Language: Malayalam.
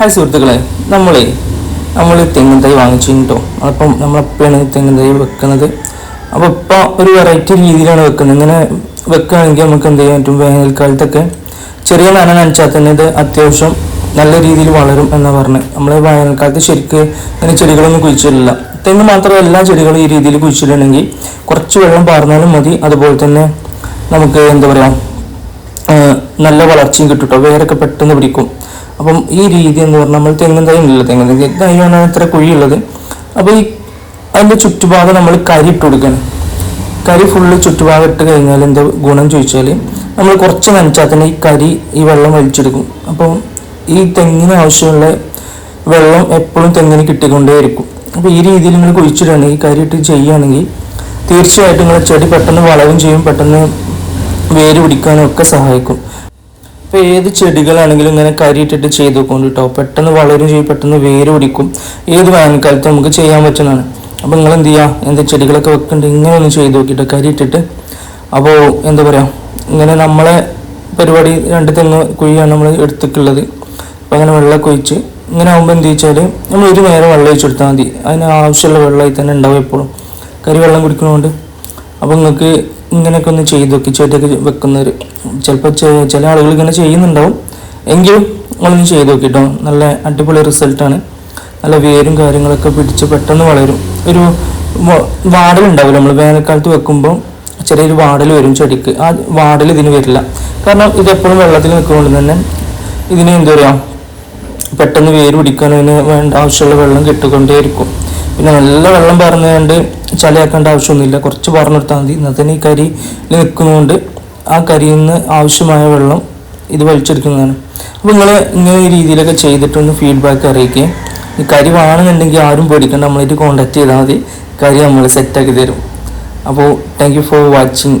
ഹായ് സുഹൃത്തുക്കളെ നമ്മളെ നമ്മൾ തെങ്ങിൻ തൈ വാങ്ങിച്ചു കേട്ടോ അപ്പം നമ്മളെപ്പോഴാണ് തെങ്ങിൻ തൈ വെക്കുന്നത്? അപ്പോൾ ഇപ്പോൾ ഒരു വെറൈറ്റി രീതിയിലാണ് വെക്കുന്നത്. ഇങ്ങനെ വെക്കുകയാണെങ്കിൽ നമുക്ക് എന്ത് ചെയ്യാൻ പറ്റും? വേനൽക്കാലത്തൊക്കെ ചെറിയ നന നനച്ചാൽ തന്നെ ഇത് അത്യാവശ്യം നല്ല രീതിയിൽ വളരും എന്ന് പറഞ്ഞ്. നമ്മൾ വേനൽക്കാലത്ത് ശരിക്ക് ഇങ്ങനെ ചെടികളൊന്നും കുഴിച്ചിട്ടില്ല തെങ്ങ് മാത്രമല്ല എല്ലാ ചെടികളും ഈ രീതിയിൽ കുഴിച്ചിട്ടുണ്ടെങ്കിൽ കുറച്ച് വെള്ളം പാർന്നാലും മതി. അതുപോലെ തന്നെ നമുക്ക് എന്താ പറയുക നല്ല വളർച്ചയും കിട്ടും കേട്ടോ വേരൊക്കെ പെട്ടെന്ന് പിടിക്കും. അപ്പം ഈ രീതി എന്ന് പറഞ്ഞാൽ നമ്മൾ തെങ്ങും തൈ ഉണ്ടല്ലോ തെങ്ങും തൈ. തൈയാണ് ഇത്ര കുഴിയുള്ളത്. അപ്പോൾ ഈ അതിന്റെ ചുറ്റുഭാഗം നമ്മൾ കരി ഇട്ട് കൊടുക്കണം. കരി ഫുള്ള് ചുറ്റുഭാഗം ഇട്ട് കഴിഞ്ഞാൽ എന്താ ഗുണം ചോദിച്ചാൽ നമ്മൾ കുറച്ച് നനച്ചാൽ തന്നെ ഈ കരി ഈ വെള്ളം വലിച്ചെടുക്കും. അപ്പം ഈ തെങ്ങിന് ആവശ്യമുള്ള വെള്ളം എപ്പോഴും തെങ്ങിന് കിട്ടിക്കൊണ്ടേയിരിക്കും. അപ്പോൾ ഈ രീതിയിൽ നിങ്ങൾ കുഴിച്ചിടുകയാണെങ്കിൽ കരി ഇട്ട് ചെയ്യുകയാണെങ്കിൽ തീർച്ചയായിട്ടും നിങ്ങളുടെ ചെടി പെട്ടെന്ന് വളവും ചെയ്യും പെട്ടെന്ന് വേര് പിടിക്കാനും ഒക്കെ സഹായിക്കും. ഇപ്പൊ ഏത് ചെടികളാണെങ്കിലും ഇങ്ങനെ കരിയിട്ടിട്ട് ചെയ്ത് നോക്കും കേട്ടോ പെട്ടെന്ന് വളരും ചെയ്യും പെട്ടെന്ന് വേര് പിടിക്കും. ഏത് വേനൽക്കാലത്ത് നമുക്ക് ചെയ്യാൻ പറ്റുന്നതാണ്. അപ്പോൾ നിങ്ങൾ എന്ത് ചെയ്യുക എന്താ ചെടികളൊക്കെ വെക്കുന്നുണ്ട് ഇങ്ങനെ ഒന്ന് ചെയ്ത് നോക്കിയിട്ട് കരിയിട്ടിട്ട്. അപ്പോൾ എന്താ പറയുക ഇങ്ങനെ നമ്മളെ പരിപാടി രണ്ട് തെങ്ങ് കുഴിയാണ് നമ്മൾ എടുത്തിട്ടുള്ളത്. അപ്പോൾ അങ്ങനെ വെള്ളം കുഴിച്ച് ഇങ്ങനെ ആകുമ്പോൾ എന്ത് വെച്ചാൽ നമ്മൾ ഒരു നേരം വെള്ളം ഒഴിച്ചെടുത്താൽ മതി. അതിന് ആവശ്യമുള്ള വെള്ളമായി തന്നെ ഉണ്ടാവും എപ്പോഴും. കരി വെള്ളം കുടിക്കുന്നതുകൊണ്ട് അപ്പോൾ നിങ്ങൾക്ക് ഇങ്ങനെയൊക്കെ ഒന്ന് ചെയ്ത് വെക്കുന്ന വെക്കുന്നവർ ചിലപ്പോൾ ചില ആളുകൾ ഇങ്ങനെ ചെയ്യുന്നുണ്ടാവും. എങ്കിലും നിങ്ങളൊന്ന് ചെയ്ത് നോക്കിട്ടോ. നല്ല അടിപൊളി റിസൾട്ടാണ് നല്ല വേരും കാര്യങ്ങളൊക്കെ പിടിച്ച് പെട്ടെന്ന് വളരും. ഒരു വാടലുണ്ടാവില്ല നമ്മൾ വേനൽക്കാലത്ത് വെക്കുമ്പോൾ ചെറിയൊരു വാടൽ വരും ചെടിക്ക്. ആ വാടൽ ഇതിന് വരില്ല. കാരണം ഇതെപ്പോഴും വെള്ളത്തിൽ നിൽക്കുന്നതുകൊണ്ട് തന്നെ ഇതിന് എന്താ പറയുക പെട്ടെന്ന് വേര് പിടിക്കാൻ അതിന് വേണ്ട ആവശ്യമുള്ള വെള്ളം കിട്ടിക്കൊണ്ടേയിരിക്കും. പിന്നെ നല്ല വെള്ളം പറഞ്ഞുകൊണ്ട് ചളിയാക്കേണ്ട ആവശ്യമൊന്നുമില്ല. കുറച്ച് പറഞ്ഞെടുത്താൽ മതി. എന്നാൽ തന്നെ ഈ കരി നിൽക്കുന്നതുകൊണ്ട് ആ കരിയിൽ നിന്ന് ആവശ്യമായ വെള്ളം ഇത് വലിച്ചെടുക്കുന്നതാണ്. അപ്പോൾ നിങ്ങൾ ഇങ്ങനെ ഈ രീതിയിലൊക്കെ ചെയ്തിട്ടൊന്ന് ഫീഡ്ബാക്ക് അറിയിക്കുകയും ഈ കരി വേണമെന്നുണ്ടെങ്കിൽ ആരും പേടിക്കേണ്ട. നമ്മളായിട്ട് കോൺടാക്ട് ചെയ്താൽ മതി. കരി നമ്മൾ സെറ്റാക്കി തരും. അപ്പോൾ താങ്ക് യു ഫോർ വാച്ചിങ്